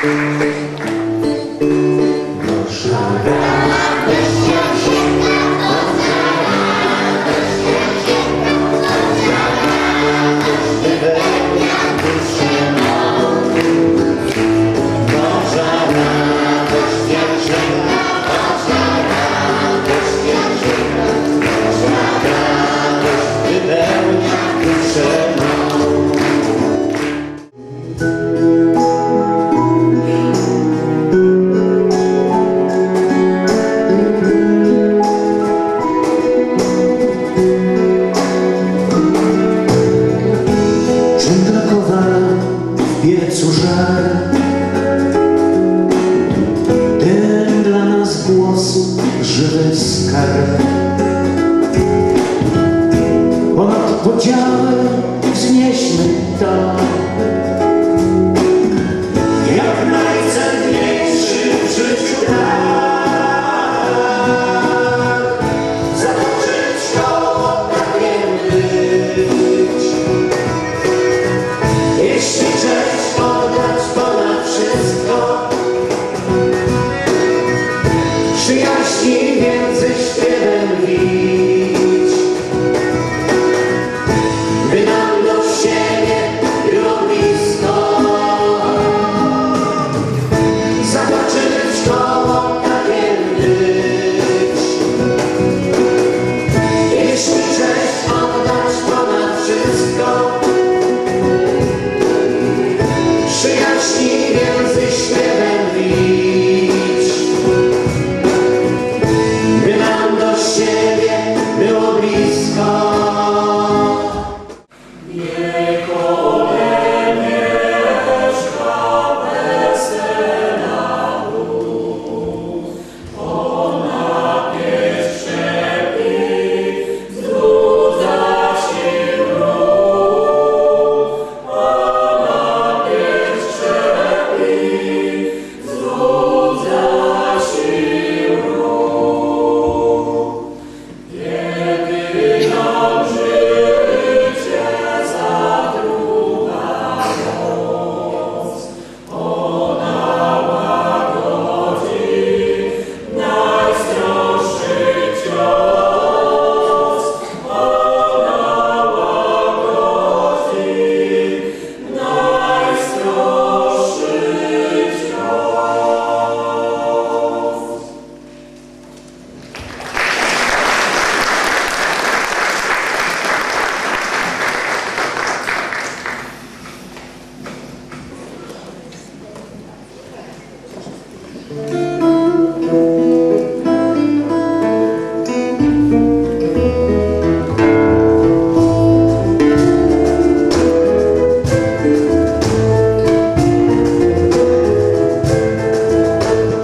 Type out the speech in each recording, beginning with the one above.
Czym w piecu żar Ten dla nas głosu żywy skarb. Ponad podziały wznieśmy to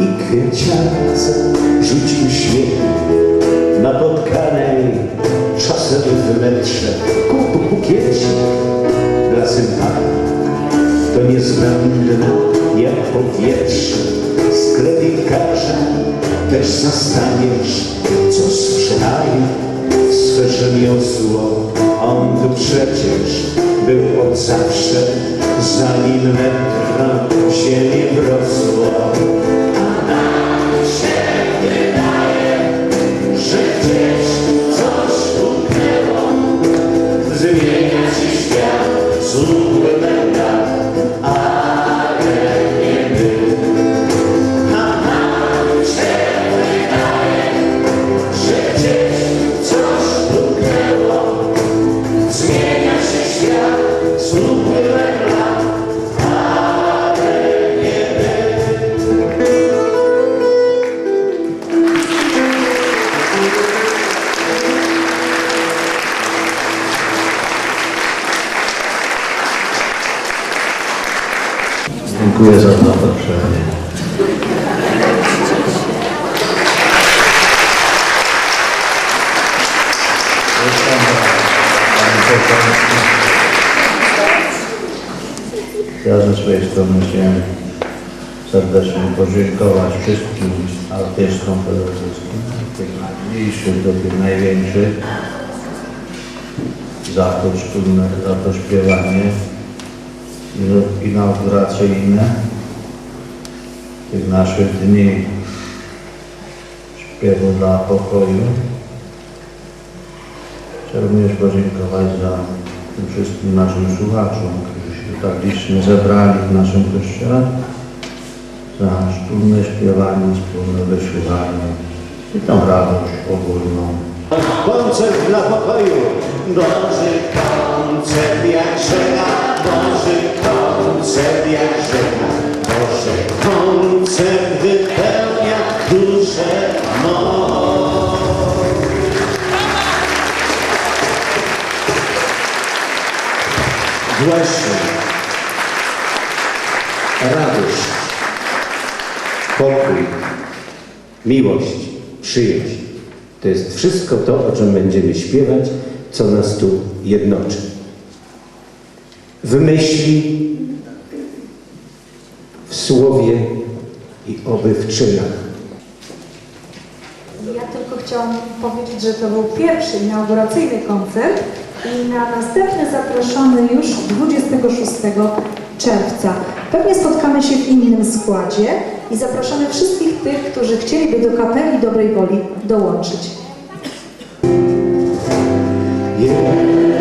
i kwieciarce rzucił śnieg napotkanej czasem w metrze ku bukiecie dla sympanii. To niezbędne jak powietrze sklepikarza też zastaniesz, co sprzedaje w sferze miosło. On tu przecież był od zawsze, zanim metra w ziemi Dziękuję za zaproszenie. Ja ze swojej strony chciałem serdecznie podziękować wszystkim artystom przede tych najmniejszych do tych największych, za to wspólne, za to śpiewanie. inauguracyjne tych naszych dni śpiewu dla pokoju. Chciałbym również podziękować za tym wszystkim naszym słuchaczom, którzy się tak licznie zebrali w naszym kościele, za wspólne śpiewanie, wspólne wysłuchanie i tą radość ogólną. Koncert dla pokoju. Boży koncert jak żena, Boży koncert jak żena, Boży koncert wypełnia duszę mą. Właśnie radość, pokój, miłość, przyjaźń. To jest wszystko to, o czym będziemy śpiewać, co nas tu jednoczy. W myśli, w słowie i oby w czynach. Ja tylko chciałam powiedzieć, że to był pierwszy inauguracyjny koncert i na następny zaproszony już 26 czerwca. Pewnie spotkamy się w innym składzie i zapraszamy wszystkich tych, którzy chcieliby do kapeli dobrej woli dołączyć. Jest